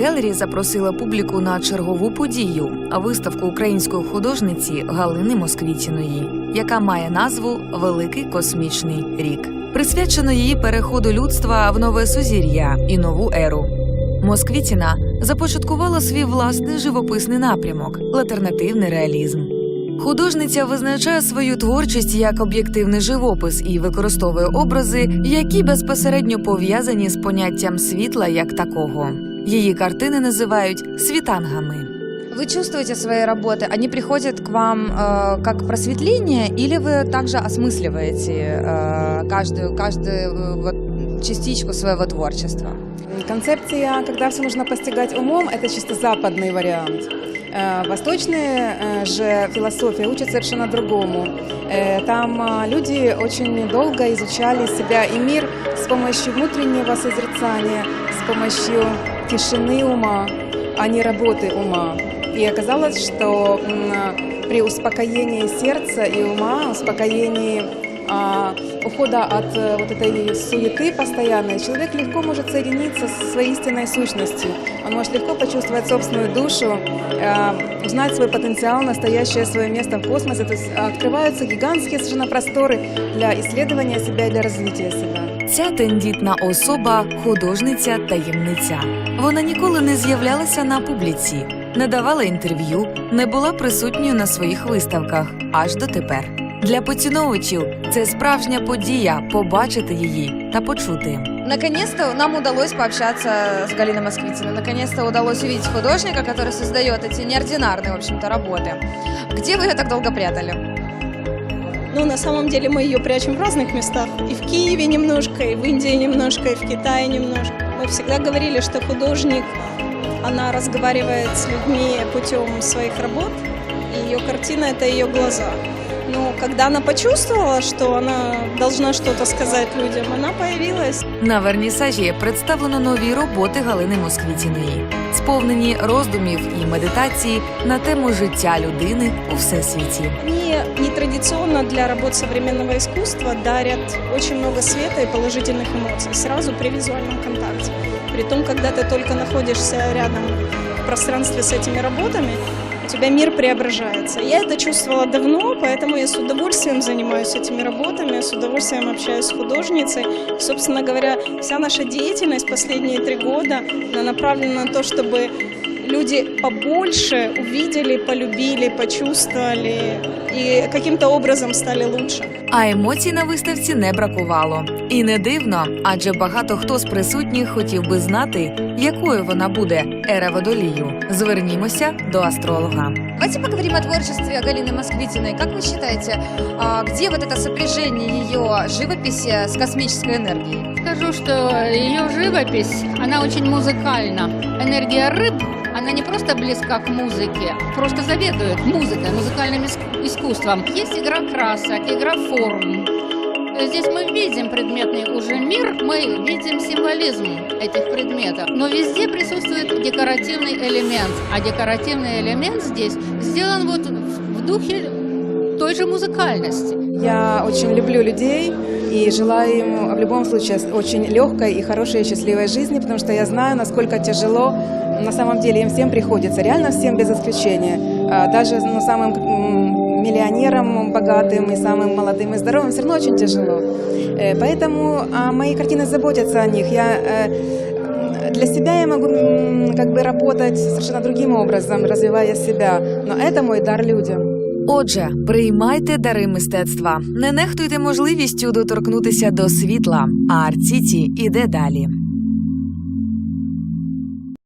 Гелері запросила публіку на чергову подію виставку української художниці Галини Москвітіної, яка має назву Великий космічний рік. Присвячено її переходу людства в нове сузір'я і нову еру. Москвітіна започаткувала свій власний живописний напрямок альтернативний реалізм. Художниця визначає свою творчість як об'єктивний живопис і використовує образи, які безпосередньо пов'язані з поняттям світла як такого. Її картини називають світангами. Вы чувствуете свои работы, они приходят к вам э, как просветление, или вы также осмысливаете э, каждую, каждую э, вот, частичку своего творчества? Концепция, когда все нужно постигать умом, это чисто западный вариант. Э, Восточная э, же философия учит совершенно другому. Э, Там а, люди очень долго изучали себя и мир с помощью внутреннего созерцания, с помощью тишины ума, а не работы ума. И оказалось, что при успокоении сердца и ума, успокоении а, ухода от э, вот этой суеты постоянной, человек легко может соединиться со своей истинной сущностью. Он может легко почувствовать собственную душу, э, узнать свой потенциал, настоящее свое место в космосе. То есть открываются гигантские совершенно просторы для исследования себя и для развития себя. Ця тендітна особа художниця таємниця. Вона ніколи не з'являлася на публіці, не давала інтерв'ю, не була присутньою на своїх виставках аж дотепер. Для поціновувачів це справжня подія побачити її та почути. Наконец-то нам удалось пообщаться с Галиной Москвитиной. Наконец-то удалось увидеть художника, который создает эти неординарные, в общем-то, работы. Где вы ее так долго прятали? Ну, на самом деле мы ее прячем в разных местах. И в Киеве немножко, и в Индии немножко, и в Китае немножко. Мы всегда говорили, что художник, она разговаривает с людьми путем своих работ, и ее картина – это ее глаза. Но когда она почувствовала, что она должна что-то сказать людям, она появилась. На вернісажі представлено нові роботи Галини Москвітіної, сповнені роздумів і медитації на тему життя людини у всесвіті. Они нетрадиционно для работ современного искусства дарят очень много света и положительных эмоций сразу при визуальном контакте. Притом, когда ты только находишься рядом в пространстве с этими работами, у тебя мир преображается. Я это чувствовала давно, поэтому я с удовольствием занимаюсь этими работами, с удовольствием общаюсь с художницей. Собственно говоря, вся наша деятельность последние три года она направлена на то, чтобы люди побольше увидели, полюбили, почувствовали и каким-то образом стали лучше. А емоцій на виставці не бракувало. І не дивно, адже багато хто з присутніх хотів би знати, якою вона буде ера водолію. Звернімося до астролога. Давайте поговорим о творчестве Галины Москвитиной. Как вы считаете, а, где вот это сопряжение ее живописи с космической энергией? Скажу, что ее живопись, она очень музыкальна. Энергия рыб, она не просто близка к музыке, просто заведует музыкой, музыкальным иск- искусством. Есть игра красок, игра форм. Здесь мы видим предметный уже мир, мы видим символизм этих предметов. Но везде присутствует декоративный элемент. А декоративный элемент здесь сделан вот в духе той же музыкальности. Я очень люблю людей и желаю им в любом случае очень легкой и хорошей и счастливой жизни, потому что я знаю, насколько тяжело на самом деле им всем приходится, реально всем без исключения. А, Даже ну, самым м, миллионерам богатым и самым молодым и здоровым все равно очень тяжело. Э, Поэтому а, мои картины заботятся о них. Я э, для себя я могу м, как бы работать совершенно другим образом, развивая себя, но это мой дар людям. Отже, приймайте дари мистецтва, не нехтуйте можливістю доторкнутися до світла. А Арт-Сіті іде далі.